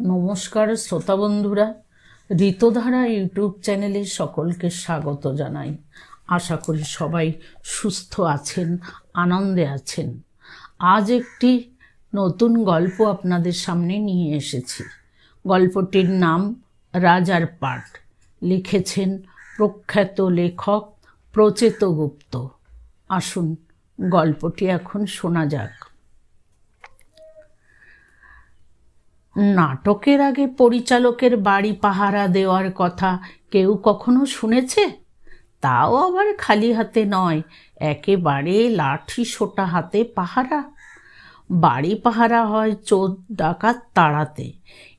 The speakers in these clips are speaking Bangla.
নমস্কার শ্রোতা বন্ধুরা, ঋতধারা ইউটিউব চ্যানেলে সকলকে স্বাগত জানাই। আশা করি সবাই সুস্থ আছেন, আনন্দে আছেন। আজ একটি নতুন গল্প আপনাদের সামনে নিয়ে এসেছি। গল্পটির নাম রাজার পাঠ। লিখেছেন প্রখ্যাত লেখক প্রচেত গুপ্ত আসুন, গল্পটি এখন শোনা যাক। নাটকের আগে পরিচালকের বাড়ি পাহারা দেওয়ার কথা কেউ কখনো শুনেছে? তাও আবার খালি হাতে নয়, একেবারে লাঠি সোটা হাতে পাহারা। বাড়ি পাহারা হয় চোর ডাকাত তাড়াতে।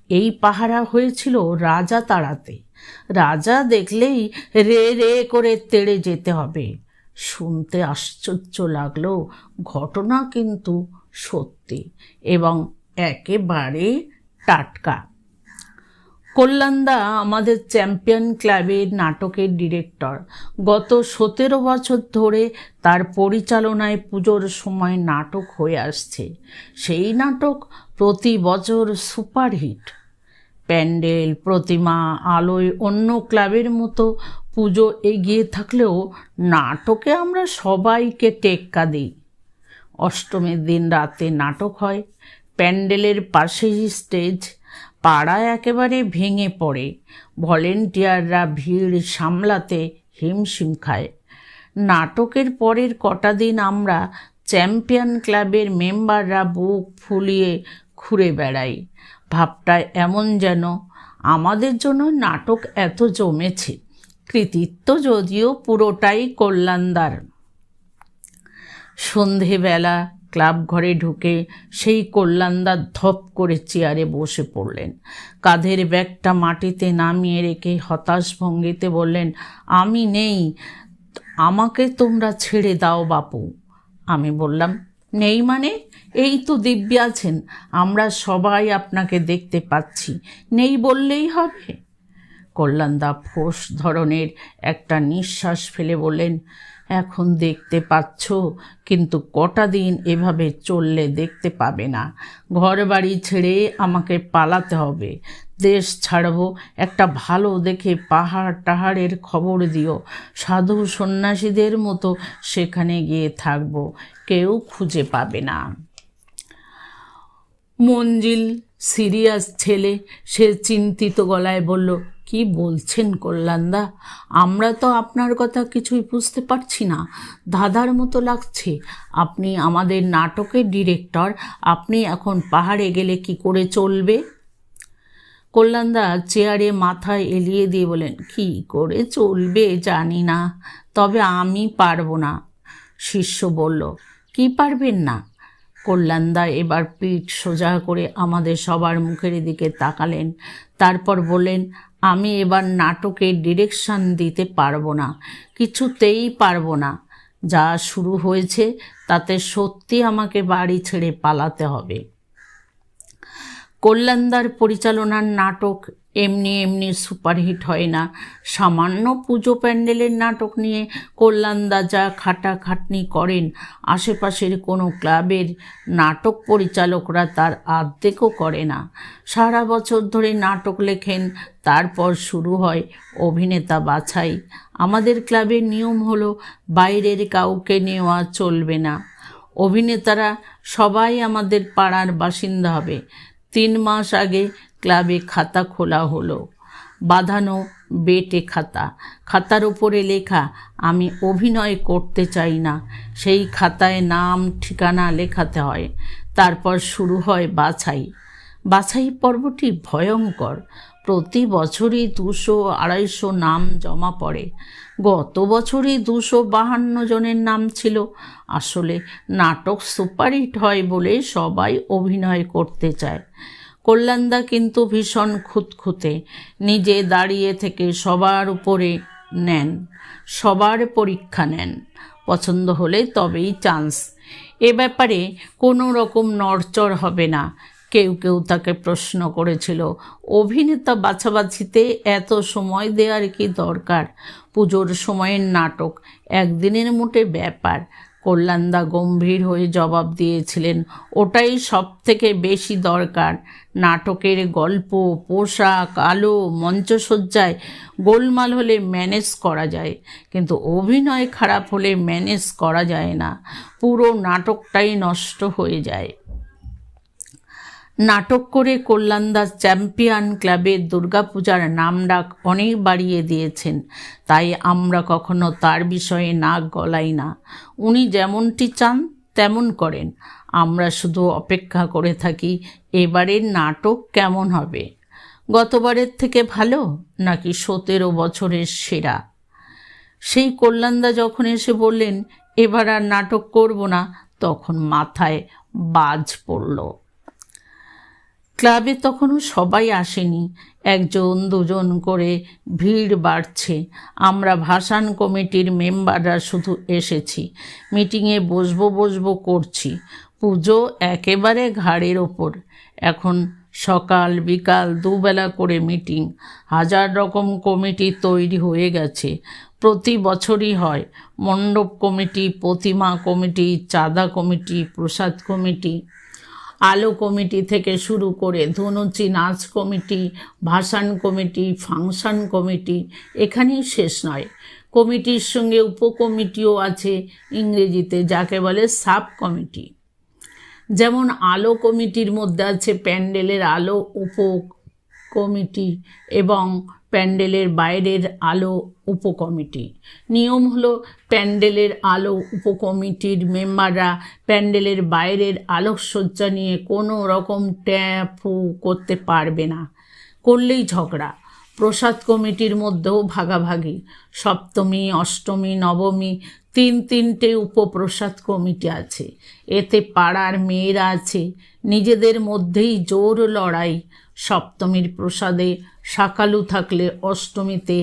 এই পাহারা হয়েছিল রাজা তাড়াতে। রাজা দেখলেই রে রে করে তেড়ে যেতে হবে। শুনতে আশ্চর্য লাগল, ঘটনা কিন্তু সত্যি এবং একেবারে টাটকা। কল্যাণদা আমাদের চ্যাম্পিয়ন ক্লাবের নাটকের ডিরেক্টর। গত সতেরো বছর ধরে তার পরিচালনায় পুজোর সময় নাটক হয়ে আসছে। সেই নাটক প্রতি বছর সুপারহিট। প্যান্ডেল, প্রতিমা, আলোয় অন্য ক্লাবের মতো পুজো এগিয়ে থাকলেও নাটকে আমরা সবাইকে টেক্কা দিই। অষ্টমীর দিন রাতে নাটক হয়। প্যান্ডেলের পাশেই স্টেজ পাড়া একেবারে ভেঙে পড়ে। ভলেন্টিয়াররা ভিড় সামলাতে হিমশিম খায়। নাটকের পরের কটা দিন আমরা চ্যাম্পিয়ন ক্লাবের মেম্বাররা বুক ফুলিয়ে ঘুরে বেড়াই। ভাবটা এমন যেন, আমাদের জন্য নাটক এত জমেছে, কৃতিত্ব যদিও পুরোটাই কল্যাণদার। সন্ধেবেলা ক্লাব ঘরে ঢুকে সেই কল্যাণদার ধপ করে চেয়ারে বসে পড়লেন। কাঁধের ব্যাগটা মাটিতে নামিয়ে রেখে হতাশ ভঙ্গিতে বললেন, আমি নেই, আমাকে তোমরা ছেড়ে দাও বাপু। আমি বললাম, নেই মানে? এই তো দিব্যি আছেন, আমরা সবাই আপনাকে দেখতে পাচ্ছি। নেই বললেই হবে। কল্যাণদা ফোঁস ধরনের একটা নিঃশ্বাস ফেলে বললেন, এখন দেখতে পাচ্ছ, কিন্তু কটা দিন এভাবে চললে দেখতে পাবে না। ঘর বাড়ি ছেড়ে আমাকে পালাতে হবে। দেশ ছাড়বো, একটা ভালো দেখে পাহাড় টাহাড়ের খবর দিও। সাধু সন্ন্যাসীদের মতো সেখানে গিয়ে থাকব, কেউ খুঁজে পাবে না। মঞ্জিল, সিরিয়াস ছেলে, সে চিন্তিত গলায় বলল কি বলছেন কল্যাণদা? আমরা তো আপনার কথা কিছুই বুঝতে পারছি না। দাদার মতো লাগছে। আপনি আমাদের নাটকের ডিরেক্টর। আপনি এখন পাহাড়ে গেলে কি করে চলবে? কল্যাণদা চেয়ারে মাথায় এলিয়ে দিয়ে বলেন, কি করে চলবে জানি না, তবে আমি পারব না। শিষ্য বলল, কি পারবেন না? কল্যাণদা এবার পিঠ সোজা করে আমাদের সবার মুখের দিকে তাকালেন। তারপর বললেন আমি এবার নাটকে ডিরেকশন দিতে পারব না, কিছুতেই পারব না। যা শুরু হয়েছে, তাতে সত্যি আমাকে বাড়ি ছেড়ে পালাতে হবে। কল্যাণদার পরিচালনার নাটক এমনি এমনি সুপারহিট হয় না। সামান্য পুজো প্যান্ডেলের নাটক নিয়ে কল্যাণদা যা খাটাখাটনি করেন, আশেপাশের কোনো ক্লাবের নাটক পরিচালকরা তার আর্ধেকও করে না। সারা বছর ধরে নাটক লেখেন, তারপর শুরু হয় অভিনেতা বাছাই। আমাদের ক্লাবের নিয়ম হলো, বাইরের কাউকে নেওয়া চলবে না। অভিনেতারা সবাই আমাদের পাড়ার বাসিন্দা হবে। তিন মাস আগে ক্লাবে খাতা খোলা হলো। বাঁধানো বেটে খাতা। খাতার উপরে লেখা, আমি অভিনয় করতে চাই না। সেই খাতায় নাম, ঠিকানা লেখাতে হয়। তারপর শুরু হয় বাছাই। বাছাই পর্বটি ভয়ঙ্কর। প্রতি বছরই দুশো, আড়াইশো নাম জমা পড়ে। গত বছরই দুশো বাহান্ন জনের নাম ছিল। আসলে নাটক সুপারহিট হয় বলে সবাই অভিনয় করতে চায়। কল্যাণদা কিন্তু ভীষণ খুঁতখুঁতে, নিজে দাঁড়িয়ে থেকে সবার উপরে নেন, সবার পরীক্ষা নেন। পছন্দ হলে তবেই চান্স। এ ব্যাপারে কোনো রকম নড়চড় হবে না। কেউ কেউ তাকে প্রশ্ন করেছিল, অভিনেতা বাছাবাছিতে এত সময় দেওয়ার কি দরকার? পুজোর সময়ের নাটক একদিনের মোটে ব্যাপার। কল্যাণদা গম্ভীর হয়ে জবাব দিয়েছিলেন, ওটাই সব থেকে বেশি দরকার। নাটকের গল্প, পোশাক, আলো, মঞ্চসজ্জায় গোলমাল হলে ম্যানেজ করা যায়, কিন্তু অভিনয় খারাপ হলে ম্যানেজ করা যায় না। পুরো নাটকটাই নষ্ট হয়ে যায়। নাটক করে কল্যাণদাস চ্যাম্পিয়ন ক্লাবের দুর্গাপূজার নামডাক অনেক বাড়িয়ে দিয়েছেন। তাই আমরা কখনো তার বিষয়ে নাক গলাই না। উনি যেমনটি চান, তেমন করেন। আমরা শুধু অপেক্ষা করে থাকি এবারের নাটক কেমন হবে। গতবারের থেকে ভালো, নাকি সতেরো বছরের সেরা? সেই কল্যাণদা যখন এসে বললেন, এবার আর নাটক করব না, তখন মাথায় বাজ পড়ল। ক্লাবে তখনও সবাই আসেনি। একজন, দুজন করে ভিড় বাড়ছে। আমরা ভাসান কমিটির মেম্বাররা শুধু এসেছি। মিটিংয়ে বসবো বসবো করছি। পুজো একেবারে ঘাড়ের ওপর। এখন সকাল, বিকাল দুবেলা করে মিটিং। হাজার রকম কমিটি তৈরি হয়ে গেছে। প্রতি বছরই হয়। মণ্ডপ কমিটি, প্রতিমা কমিটি, চাঁদা কমিটি, প্রসাদ কমিটি। আলো কমিটি থেকে শুরু করে ধনুচি নাচ কমিটি, ভাসান কমিটি, ফাংশন কমিটি এখানেই শেষ নয়। কমিটির সঙ্গে উপকমিটিও আছে ইংরেজিতে, যাকে বলে সাব কমিটি যেমন আলো কমিটির মধ্যে আছে প্যান্ডেলের আলো উপ কমিটি এবং প্যান্ডেলের বাইরের আলো উপকমিটি। নিয়ম হলো প্যান্ডেলের আলো উপকমিটির মেম্বাররা প্যান্ডেলের বাইরের আলোকসজ্জা নিয়ে কোনো রকম ট্যাফু করতে পারবে না। করলেই ঝগড়া। প্রসাদ কমিটির মধ্যেও ভাগাভাগি। সপ্তমী, অষ্টমী, নবমী তিন তিনটে উপপ্রসাদ কমিটি আছে। এতে পাড়ার মেয়েরা আছে। নিজেদের মধ্যেই জোর লড়াই। সপ্তমীর প্রসাদে শাকালু থাকলে অষ্টমীতে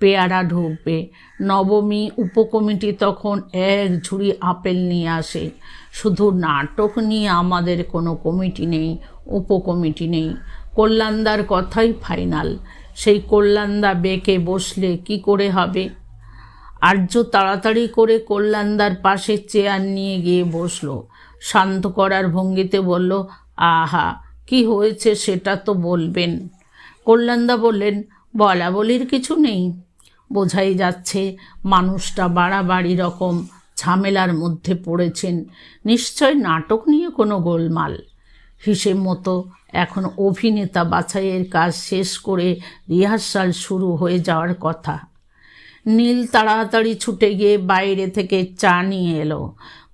পেয়ারা ঢুকবে। নবমী উপকমিটি তখন এক ঝুড়ি আপেল নিয়ে আসে। শুধু নাটক নিয়ে আমাদের কোনো কমিটি নেই, উপকমিটি নেই। কল্যাণদার কথাই ফাইনাল। সেই কল্যাণদা বেঁকে বসলে কি করে হবে? আর্য তাড়াতাড়ি করে কল্যাণদার পাশে চেয়ার নিয়ে গিয়ে বসল। শান্ত করার ভঙ্গিতে বলল, আহা কি হয়েছে সেটা তো বলবেন। কল্যাণদা বললেন বলা বলির কিছু নেই। বোঝাই যাচ্ছে মানুষটা বাড়াবাড়ি রকম ঝামেলার মধ্যে পড়েছেন। নিশ্চয় নাটক নিয়ে কোনো গোলমাল। হিসেব মতো এখন অভিনেতা বাছাইয়ের কাজ শেষ করে রিহার্সাল শুরু হয়ে যাওয়ার কথা। নীল তাড়াতাড়ি ছুটে গিয়ে বাইরে থেকে চা নিয়ে এলো।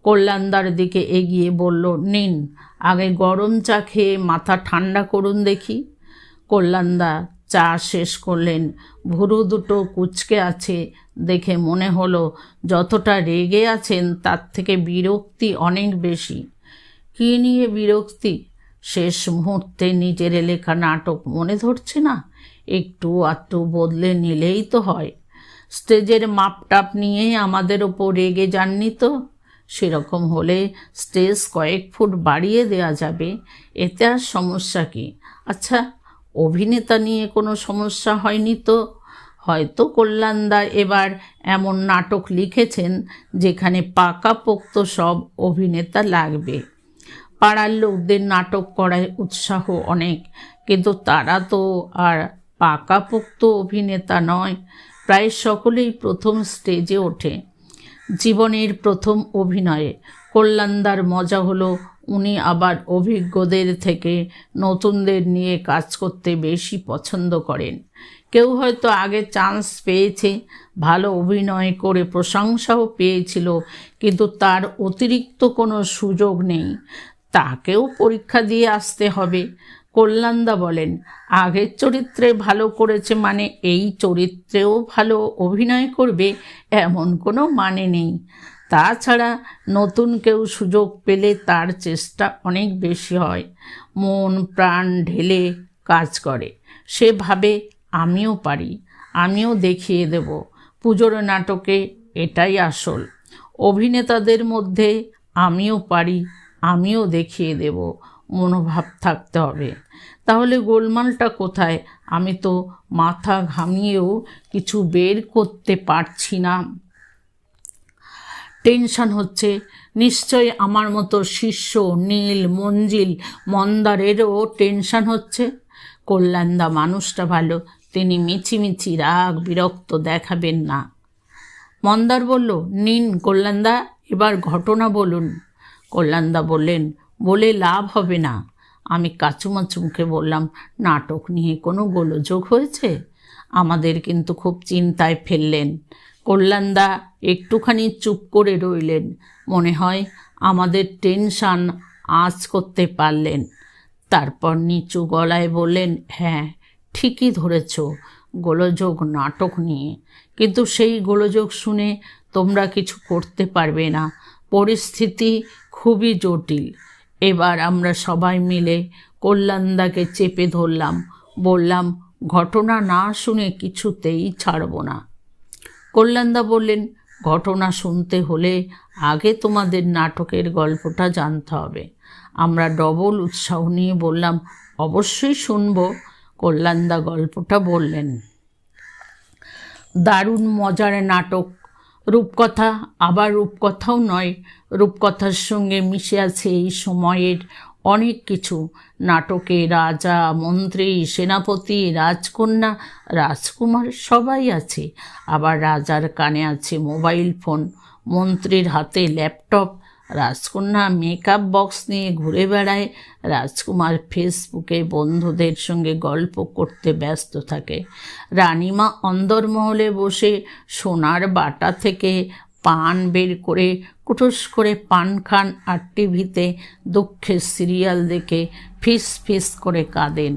কল্যাণদার দিকে এগিয়ে বলল, নিন আগে গরম চা খেয়ে মাথা ঠান্ডা করুন দেখি। কল্যাণদা চা শেষ করলেন। ভুরু দুটো কুচকে আছে। দেখে মনে হলো, যতটা রেগে আছেন, তার থেকে বিরক্তি অনেক বেশি। কী নিয়ে বিরক্তি? শেষ মুহূর্তে নিজের লেখা নাটক মনে ধরছে না? একটু আটটু বদলে নিলেই তো হয়। স্টেজের মাপটাপ নিয়ে আমাদের ওপর রেগে যাননি তো? সেরকম হলে স্টেজ কয়েক ফুট বাড়িয়ে দেওয়া যাবে। এতে আর সমস্যা কি? আচ্ছা অভিনেতা নিয়ে কোনো সমস্যা হয়নি তো? হয়তো কল্যাণদা এবার এমন নাটক লিখেছেন যেখানে পাকাপোক্ত সব অভিনেতা লাগবে। পাড়ার লোকদের নাটক করায় উৎসাহ অনেক, কিন্তু তারা তো আর পাকাপোক্ত অভিনেতা নয়। প্রায় সকলেই প্রথম স্টেজে ওঠে। জীবনের প্রথম অভিনয়ে। কল্যাণদার মজা হলো উনি আবার অভিজ্ঞদের থেকে নতুনদের নিয়ে কাজ করতে বেশি পছন্দ করেন। কেউ হয়তো আগে চান্স পেয়েছে, ভালো অভিনয় করে প্রশংসাও পেয়েছিল, কিন্তু তার অতিরিক্ত কোনো সুযোগ নেই। তাকেও পরীক্ষা দিয়ে আসতে হবে। কল্যাণদা বলেন, আগের চরিত্রে ভালো করেছে মানে এই চরিত্রেও ভালো অভিনয় করবে এমন কোনো মানে নেই। তাছাড়া নতুন কেউ সুযোগ পেলে তার চেষ্টা অনেক বেশি হয়। মন, প্রাণ ঢেলে কাজ করে। সে ভাবে, আমিও পারি, আমিও দেখিয়ে দেব। পুজোর নাটকে এটাই আসল। অভিনেতাদের মধ্যে আমিও পারি, আমিও দেখিয়ে দেব। মনোভাব থাকতে হবে। তাহলে গোলমালটা কোথায়? আমি তো মাথা ঘামিয়েও কিছু বের করতে পারছি না। টেনশন হচ্ছে। নিশ্চয় আমার মতো শিষ্য নীল, মঞ্জিল, মন্দারেরও টেনশন হচ্ছে। কল্যাণদা মানুষটা ভালো, তিনি মিছিমিছি রাগ বিরক্ত দেখাবেন না। মন্দার বলল, নিন কল্যাণদা, এবার ঘটনা বলুন। কল্যাণদা বললেন বলে লাভ হবে না। আমি কাচুমাচুমকে বললাম, নাটক নিয়ে কোনো গোলযোগ হয়েছে? আমাদের কিন্তু খুব চিন্তায় ফেললেন। কল্যাণদা একটুখানি চুপ করে রইলেন। মনে হয় আমাদের টেনশান আঁচ করতে পারলেন। তারপর নিচু গলায় বললেন হ্যাঁ ঠিকই ধরেছ, গোলযোগ নাটক নিয়ে। কিন্তু সেই গোলযোগ শুনে তোমরা কিছু করতে পারবে না। পরিস্থিতি খুবই জটিল। এবার আমরা সবাই মিলে কল্যাণদাকে চেপে ধরলাম। বললাম, ঘটনা না শুনে কিছুতেই ছাড়ব না। কল্যাণদা বললেন, ঘটনা শুনতে হলে আগে তোমাদের নাটকের গল্পটা জানতে হবে। আমরা ডবল উৎসাহ নিয়ে বললাম, অবশ্যই শুনব। কল্যাণদা গল্পটা বললেন। দারুণ মজার নাটক। রূপকথা আবার রূপকথাও নয় রূপকথার সঙ্গে মিশে আছে এই সময়ের অনেক কিছু। নাটকে রাজা, মন্ত্রী, সেনাপতি, রাজকন্যা, রাজকুমার সবাই আছে। আবার রাজার কানে আছে মোবাইল ফোন, মন্ত্রীর হাতে ল্যাপটপ, রাজকন্যা মেকআপ বক্স নিয়ে ঘুরে বেড়ায়, রাজকুমার ফেসবুকে বন্ধুদের সঙ্গে গল্প করতে ব্যস্ত থাকে। রানীমা অন্দরমহলে বসে সোনার বাটা থেকে পান বের করে, কুটুস করে পান খান আর টিভিতে দুঃখের সিরিয়াল দেখে ফিস ফিস করে কাঁদেন।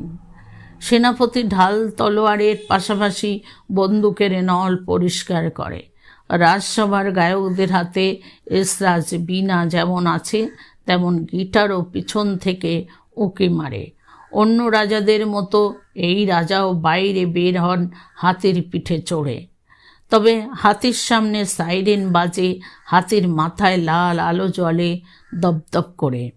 সেনাপতি ঢাল তলোয়ারের পাশাপাশি বন্দুকের নল পরিষ্কার করে। রাজসভার গায়কদের হাতে এসরাজ বিনা যেমন আছে, তেমন গিটারও পিছন থেকে উঁকি মারে। অন্য রাজাদের মতো এই রাজাও বাইরে বের হন হাতির পিঠে চড়ে। তবে হাতির সামনে সাইরেন বাজে, হাতির মাথায় লাল আলো জ্বলে দপদপ করে।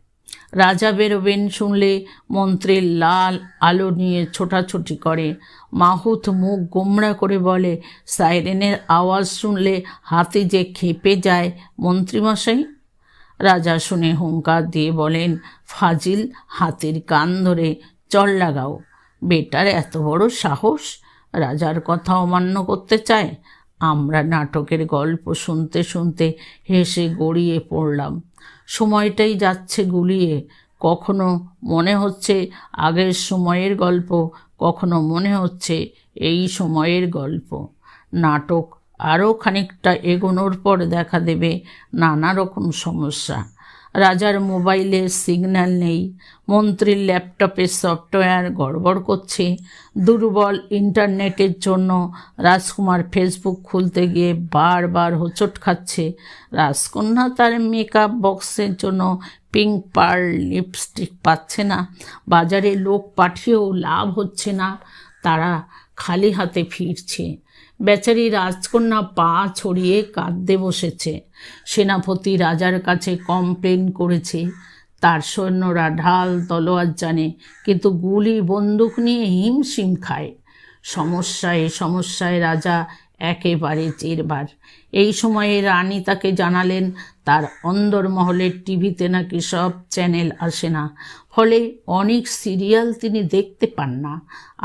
রাজা বেরোবেন শুনলে মন্ত্রীর লাল আলো নিয়ে ছোটাছুটি করে। মাহুত মুখ গোমড়া করে বলে, সাইরেনের আওয়াজ শুনলে হাতি যে খেপে যায়, মন্ত্রীমশাই? রাজা শুনে হুঙ্কার দিয়ে বলেন, ফাজিল, হাতির কান ধরে চল লাগাও। বেটার এত বড় সাহস? রাজার কথা অমান্য করতে চায়? আমরা নাটকের গল্প শুনতে শুনতে হেসে গড়িয়ে পড়লাম। সময়টাই যাচ্ছে গুলিয়ে। কখনো মনে হচ্ছে আগের সময়ের গল্প, কখনো মনে হচ্ছে এই সময়ের গল্প। নাটক আরও খানিকটা এগোনোর পর দেখা দেবে নানা রকম সমস্যা। রাজার মোবাইলে সিগন্যাল নেই। মন্ত্রীর ল্যাপটপের সফটওয়্যার গড়বড় করছে। দুর্বল ইন্টারনেটের জন্য রাজকুমার ফেসবুক খুলতে গিয়ে বারবার হোঁচট খাচ্ছে। রাজকন্যা তার মেকআপ বক্সের জন্য পিঙ্ক পার্ল লিপস্টিক পাচ্ছে না। বাজারে লোক পাঠিয়েও লাভ হচ্ছে না। তারা খালি হাতে ফিরছে। বেচারি রাজকন্যা পা ছড়িয়ে কাঁদতে বসেছে। সেনাপতি রাজার কাছে কমপ্লেন করেছে। তার সৈন্যরা ঢাল তলোয়ার জানে, কিন্তু গুলি, বন্দুক নিয়ে হিমশিম খায়। সমস্যায় সমস্যায় রাজা একেবারে চেরবার এই সময়ে রানী তাকে জানালেন, তার অন্দরমহলের টিভিতে নাকি সব চ্যানেল আসে না। ফলে অনেক সিরিয়াল তিনি দেখতে পান না।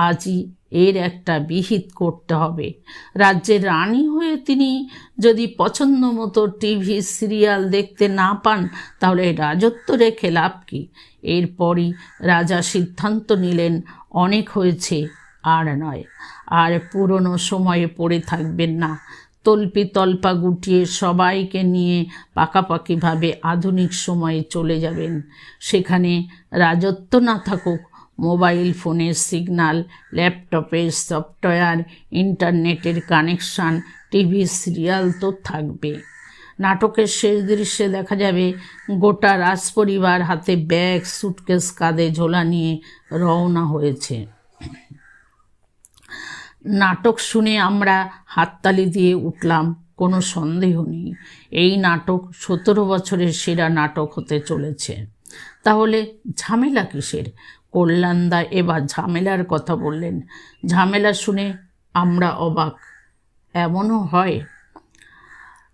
আজই এর একটা বিহিত করতে হবে। রাজ্যের রানী হয়ে তিনি যদি পছন্দ মতো টিভি সিরিয়াল দেখতে না পান, তাহলে রাজত্ব রেখে লাভ কি? এরপরই রাজা সিদ্ধান্ত নিলেন, অনেক হয়েছে আর নয়। আর পুরনো সময়ে পড়ে থাকবেন না। তল্পি তল্পা গুটিয়ে সবাইকে নিয়ে পাকাপাকিভাবে আধুনিক সময়ে চলে যাবেন। সেখানে রাজত্ব না থাকুক মোবাইল ফোনের সিগনাল ল্যাপটপের সফটওয়্যার, ইন্টারনেটের কানেকশান, টিভি, সিরিয়াল তো থাকবে। নাটকের শেষ দৃশ্যে দেখা যাবে গোটা রাজপরিবার হাতে ব্যাগ, সুটকেস, কাঁধে ঝোলা নিয়ে রওনা হয়েছে। নাটক শুনে আমরা হাততালি দিয়ে উঠলাম, কোনো সন্দেহ নেই। এই নাটক সতেরো বছরের সেরা নাটক হতে চলেছে। তাহলে ঝামেলা কিসের? কল্যাণদা এবার ঝামেলার কথা বললেন। ঝামেলা শুনে আমরা অবাক। এমনও হয়?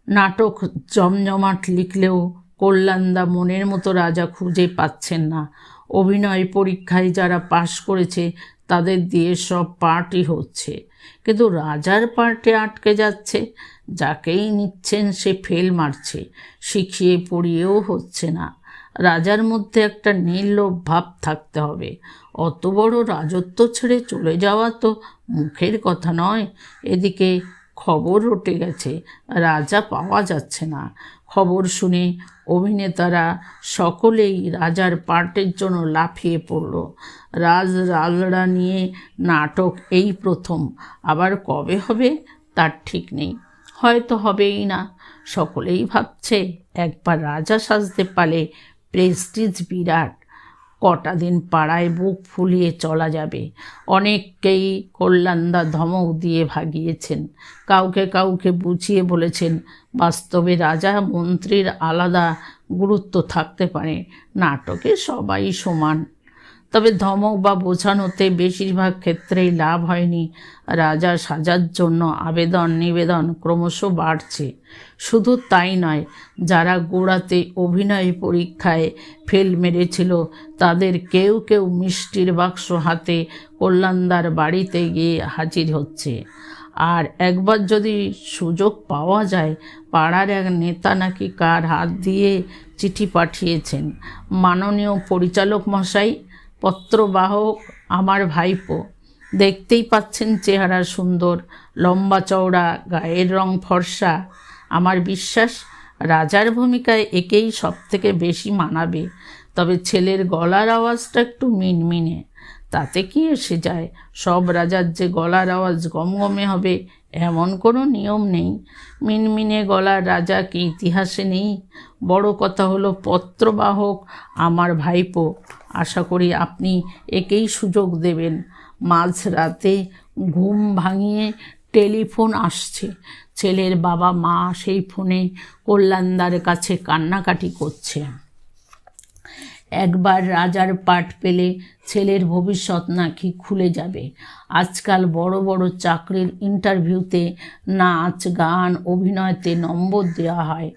নাটক জমজমাট লিখলেও কল্যাণদা মনের মতো রাজা খুঁজে পাচ্ছেন না। অভিনয় পরীক্ষায় যারা পাশ করেছে, তাদের দিয়ে সব পার্টই হচ্ছে। কিন্তু রাজার পার্টে আটকে যাচ্ছে, যাকেই নিচ্ছেন সে ফেল মারছে, শিখিয়ে পড়িয়েও হচ্ছে না। রাজার মধ্যে একটা নির্লোভ ভাব থাকতে হবে। অত বড় রাজত্ব ছেড়ে চলে যাওয়া তো মুখের কথা নয়। এদিকে খবর রটে গেছে, রাজা পাওয়া যাচ্ছে না। খবর শুনে অভিনেতারা সকলেই রাজার পার্টের জন্য লাফিয়ে পড়ল। রাজ রাজড়া নিয়ে নাটক এই প্রথম, আবার কবে হবে তার ঠিক নেই। হয়তো হবেই না। সকলেই ভাবছে একবার রাজা সাজতে পারলে প্রেস্টিজ বিরাট। কটা দিন পাড়ায় বুক ফুলিয়ে চলা যাবে। অনেককেই কল্যাণদা ধমক দিয়ে ভাগিয়েছেন। কাউকে কাউকে বুঝিয়ে বলেছেন, বাস্তবে রাজা, মন্ত্রীর আলাদা গুরুত্ব থাকতে পারে। নাটকে সবাই সমান। তবে ধমক বা বোঝানোতে বেশিরভাগ ক্ষেত্রেই লাভ হয়নি। রাজা সাজার জন্য আবেদন নিবেদন ক্রমশ বাড়ছে। শুধু তাই নয়, যারা গোড়াতে অভিনয় পরীক্ষায় ফেল মেরেছিল, তাদের কেউ কেউ মিষ্টির বাক্স হাতে কল্যাণদার বাড়িতে গিয়ে হাজির হচ্ছে। আর একবার যদি সুযোগ পাওয়া যায়, পাড়ার এক নেতা নাকি কার হাত দিয়ে চিঠি পাঠিয়েছেন। মাননীয় পরিচালক মশাই পত্রবাহক আমার ভাইপো। দেখতেই পাচ্ছেন চেহারা সুন্দর, লম্বা চওড়া, গায়ের রং ফর্সা। আমার বিশ্বাস, রাজার ভূমিকায় একেই সব থেকে বেশি মানাবে। তবে ছেলের গলার আওয়াজটা একটু মিনমিনে। তাতে কি এসে যায়? সব রাজার যে গলার আওয়াজ গমগমে হবে, এমন কোনো নিয়ম নেই। মিনমিনে গলার রাজা কি ইতিহাসে নেই? বড় কথা হলো, পত্রবাহক আমার ভাইপো। আশা করি আপনি একেই সুযোগ দেবেন। মাঝরাতে ঘুম ভাঙিয়ে টেলিফোন আসছে। ছেলের বাবা মা সেই ফোনে কল্যাণদার কাছে কান্নাকাটি করছে। একবার রাজার পাঠ পেলে ছেলের ভবিষ্যৎ নাকি খুলে যাবে। আজকাল বড় বড় চাকরির ইন্টারভিউতে নাচ, গান, অভিনয়তে নম্বর দেওয়া হয়।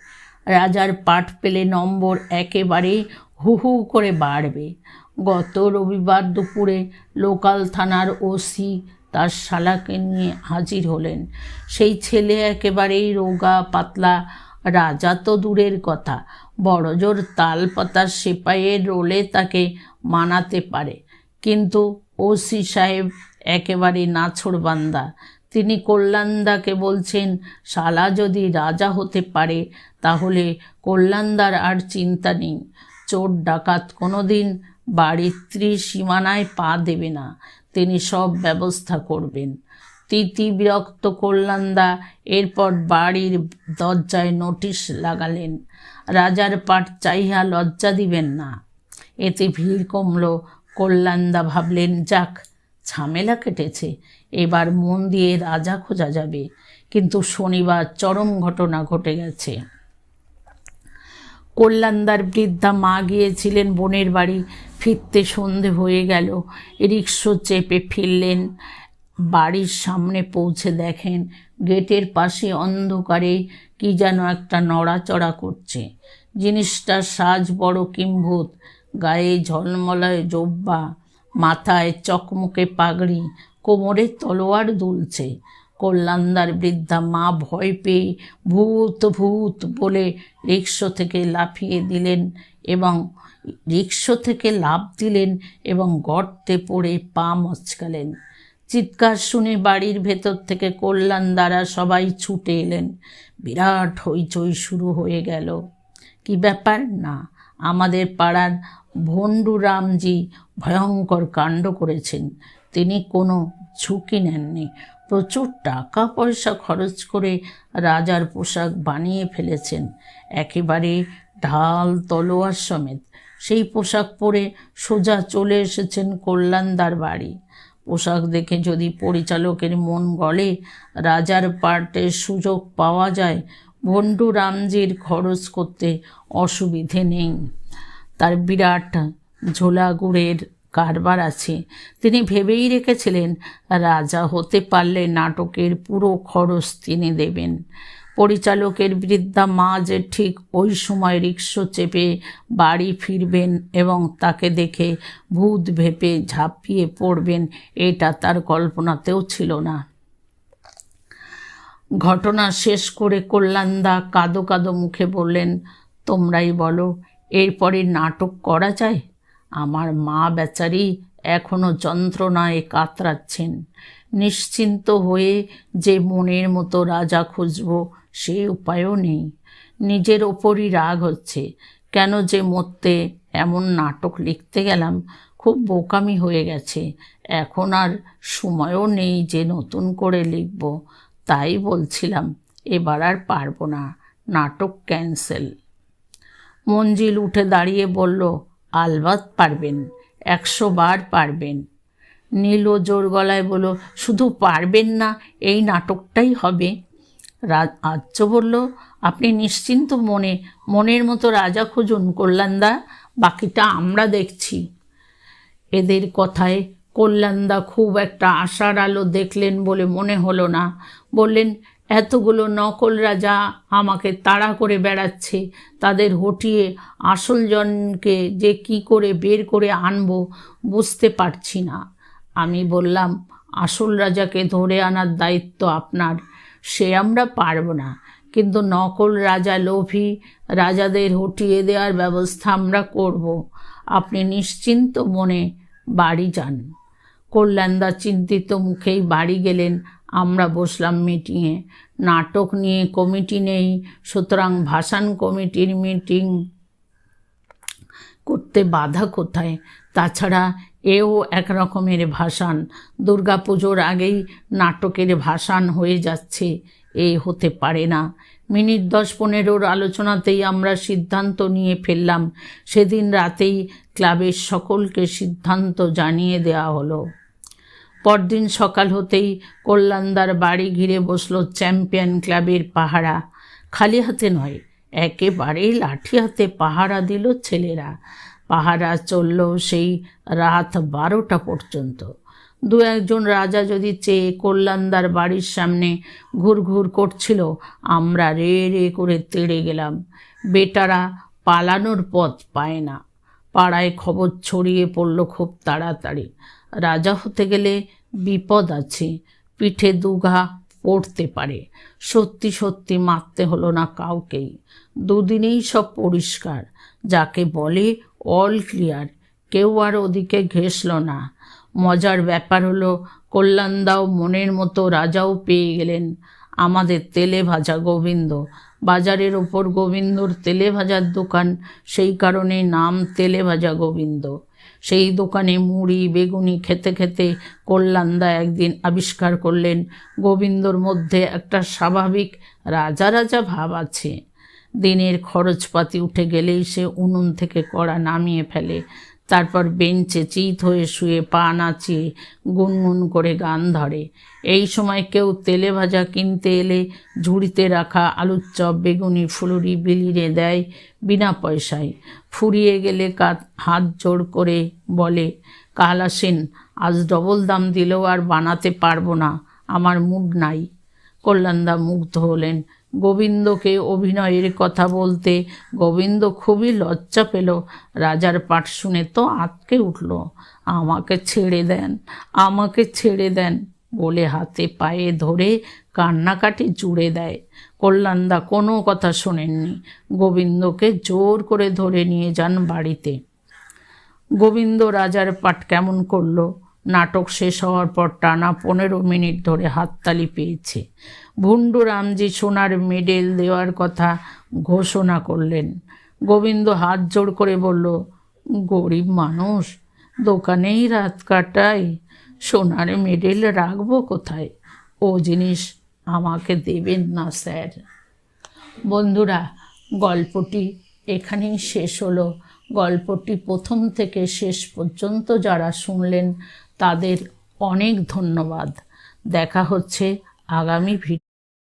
রাজার পাঠ পেলে নম্বর একেবারে হু হু করে বাড়বে। গত রবিবার দুপুরে লোকাল থানার ওসি তার শালাকে নিয়ে হাজির হলেন। সেই ছেলে একেবারেই রোগা, পাতলা, রাজা তো দূরের কথা। বড়জোর তাল পাতার সেপাইয়ের রোলে তাকে মানাতে পারে। কিন্তু ওসি সাহেব একেবারে নাছড় বান্দা। তিনি কল্যাণদাকে বলছেন, শালা যদি রাজা হতে পারে, তাহলে কল্যাণদার আর চিন্তা নেই। চোর ডাকাত কোনো দিন বাড়ির ত্রিসীমানায় পা দেবে না। তিনি সব ব্যবস্থা করবেন। তিতি বিরক্ত কল্যাণদা এরপর বাড়ির দরজায় নোটিশ লাগালেন। রাজার পাট চাইহা লজ্জা দিবেন না। এতে ভিড় কমল, কল্যাণদা ভাবলেন, যাক, ঝামেলা কেটেছে, এবার মন দিয়ে রাজা খোঁজা যাবে। কিন্তু শনিবার চরম ঘটনা ঘটে গেছে। কল্যাণদার বৃদ্ধা মা গিয়েছিলেন বোনের বাড়ি, ফিরতে সন্ধে হয়ে গেল। রিক্সো চেপে ফিরলেন, বাড়ির সামনে পৌঁছে দেখেন গেটের পাশে অন্ধকারে কি যেন একটা নড়াচড়া করছে। জিনিসটার সাজ বড় কিম্ভূত, গায়ে ঝলমলায় জব্বা, মাথায় চকমকে পাগড়ি, কোমরে তলোয়ার দুলছে। কল্যাণদার বৃদ্ধা মা ভয় পেয়ে ভূত ভূত বলে রিক্সো থেকে লাফিয়ে দিলেন এবং রিক্সো থেকে লাফ দিলেন এবং গর্তে পড়ে পা মচকালেন। চিৎকার শুনে বাড়ির ভেতর থেকে কল্যাণ দ্বারা সবাই ছুটে এলেন। বিরাট হইচই শুরু হয়ে গেল। কি ব্যাপার? না, আমাদের পাড়ার ভণ্ডুরামজি ভয়ঙ্কর কাণ্ড করেছেন। তিনি কোনো ঝুঁকি নেননি। প্রচুর টাকা পয়সা খরচ করে রাজার পোশাক বানিয়ে ফেলেছেন। একেবারে ঢাল তলোয়ার সমেত। সেই পোশাক পরে সোজা চলে এসেছেন কল্যাণদার বাড়ি। পোশাক দেখে যদি পরিচালকের মন গলে, রাজার পার্টের সুযোগ পাওয়া যায়, ভণ্ডু রামজির খরচ করতে অসুবিধে নেই। তার বিরাট ঝোলা গুড়ের কারবার আছে। তিনি ভেবেই রেখেছিলেন, রাজা হতে পারলে নাটকের পুরো খরচ তিনি দেবেন। পরিচালকের বৃদ্ধা মা যে ঠিক ওই সময় রিক্সো চেপে বাড়ি ফিরবেন এবং তাকে দেখে ভূত ভেপে ঝাঁপিয়ে পড়বেন, এটা তার কল্পনাতেও ছিল না। ঘটনা শেষ করে কল্যাণদা কাদো কাদো মুখে বললেন, তোমরাই বলো, এরপরে নাটক করা যায়? আমার মা বেচারি এখনও যন্ত্রণায় কাতরাচ্ছেন। নিশ্চিন্ত হয়ে যে মনের মতো রাজা খুঁজব সে উপায়ও নেই। নিজের ওপরই রাগ হচ্ছে। কেন যে মরতে এমন নাটক লিখতে গেলাম, খুব বোকামি হয়ে গেছে। এখন আর সময়ও নেই যে নতুন করে লিখব। তাই বলছিলাম, এবার আর পারব না। নাটক ক্যান্সেল। মঞ্জিল উঠে দাঁড়িয়ে বলল, আলবাত পারবেন, একশো বার পারবেন। নীল জোর গলায় বলল, শুধু পারবেন না, এই নাটকটাই হবে। আর্য বলল, আপনি নিশ্চিন্ত মনে, মনের মতো রাজা খুঁজুন, কল্যাণদা, বাকিটা আমরা দেখছি। এদের কথায় কল্যাণদা খুব একটা আশার আলো দেখলেন বলে মনে হলো না। বললেন, এতগুলো নকল রাজা আমাকে তাড়া করে বেড়াচ্ছে। তাদের হটিয়ে আসল জনকে যে কি করে বের করে আনব বুঝতে পারছি না। আমি বললাম, আসল রাজাকে ধরে আনার দায়িত্ব আপনার। সে আমরা পারব না। কিন্তু নকল রাজা লোভী, রাজাদের হটিয়ে দেওয়ার ব্যবস্থা আমরা করব। আপনি নিশ্চিন্ত মনে বাড়ি যান। কল্যাণদা চিন্তিত মুখেই বাড়ি গেলেন, আমরা বসলাম মিটিংয়ে। নাটক নিয়ে কমিটি নেই, সুতরাং ভাসান কমিটির মিটিং করতে বাধা কোথায়? তাছাড়া এও এক রকমের ভাসান। দুর্গাপুজোর আগেই নাটকের ভাসান হয়ে যাচ্ছে। এ হতে পারে না। মিনিট দশ পনেরোর আলোচনাতেই আমরা সিদ্ধান্ত নিয়ে ফেললাম। সেদিন রাতেই ক্লাবের সকলকে সিদ্ধান্ত জানিয়ে দেওয়া হলো। পরদিন সকাল হতেই কল্যাণদার বাড়ি ঘিরে বসল চ্যাম্পিয়ন ক্লাবের পাহারা। খালি হাতে নয় একেবারেই লাঠি হাতে পাহারা দিল ছেলেরা। পাহারা চলল সেই রাত বারোটা পর্যন্ত। দু একজন রাজা যদি চেয়ে কল্যাণদার বাড়ির সামনে ঘুরঘুর করছিল, আমরা রে রে করে তেড়ে গেলাম। বেটারা পালানোর পথ পায় না। পাড়ায় খবর ছড়িয়ে পড়ল খুব তাড়াতাড়ি। রাজা হতে গেলে বিপদ আছে, পিঠে দুঘা পড়তে পারে। সত্যি সত্যি মারতে হলো না কাউকেই। দুদিনেই সব পরিষ্কার। যাকে বলে অল ক্লিয়ার কেউ আর ওদিকে ঘেসল না। মজার ব্যাপার হলো, কল্যাণদাও মনের মতো রাজাও পেয়ে গেলেন। আমাদের তেলে ভাজা গোবিন্দ। বাজারের ওপর গোবিন্দর তেলে ভাজার দোকান, সেই কারণে নাম তেলে ভাজা গোবিন্দ। সেই দোকানে মুড়ি, বেগুনি খেতে খেতে কল্যাণদা একদিন আবিষ্কার করলেন, গোবিন্দর মধ্যে একটা স্বাভাবিক রাজা রাজা ভাব আছে। দিনের খরচপাতি উঠে গেলেই সে উনুন থেকে কড়া নামিয়ে ফেলে। তারপর বেঞ্চে চিত হয়ে শুয়ে পা নাচিয়ে গুনগুন করে গান ধরে। এই সময় কেউ তেলে ভাজা কিনতে এলে ঝুড়িতে রাখা আলুর চপ, বেগুনি, ফুলুরি বিলিয়ে দেয় বিনা পয়সায়। ফুরিয়ে গেলে কাত হাত জোড় করে বলে, কাল আসেন, আজ ডবল দাম দিলেও আর বানাতে পারব না, আমার মুড নাই। কল্যাণদা মুগ্ধ হলেন। গোবিন্দকে অভিনয়ের কথা বলতে গোবিন্দ খুবই লজ্জা পেল। রাজার পাঠ শুনে তো আটকে উঠল। আমাকে ছেড়ে দেন, আমাকে ছেড়ে দেন, বলে হাতে পায়ে ধরে কান্নাকাটি জুড়ে দেয়। কল্যাণদা কোনো কথা শোনেননি। গোবিন্দকে জোর করে ধরে নিয়ে যান বাড়িতে। গোবিন্দ রাজার পাঠ কেমন করল? নাটক শেষ হওয়ার পর টানা পনেরো মিনিট ধরে হাততালি পেয়েছে। ভুন্ডু রামজি সোনার মেডেল দেওয়ার কথা ঘোষণা করলেন। গোবিন্দ হাত জোড় করে বলল, গরিব মানুষ, দোকানেই রাত কাটাই সোনার মেডেল রাখব কোথায়? ও জিনিস আমাকে দেবেন না, স্যার। বন্ধুরা, গল্পটি এখানেই শেষ হলো। গল্পটি প্রথম থেকে শেষ পর্যন্ত যারা শুনলেন তাদের অনেক ধন্যবাদ। দেখা হচ্ছে আগামী ভিডিও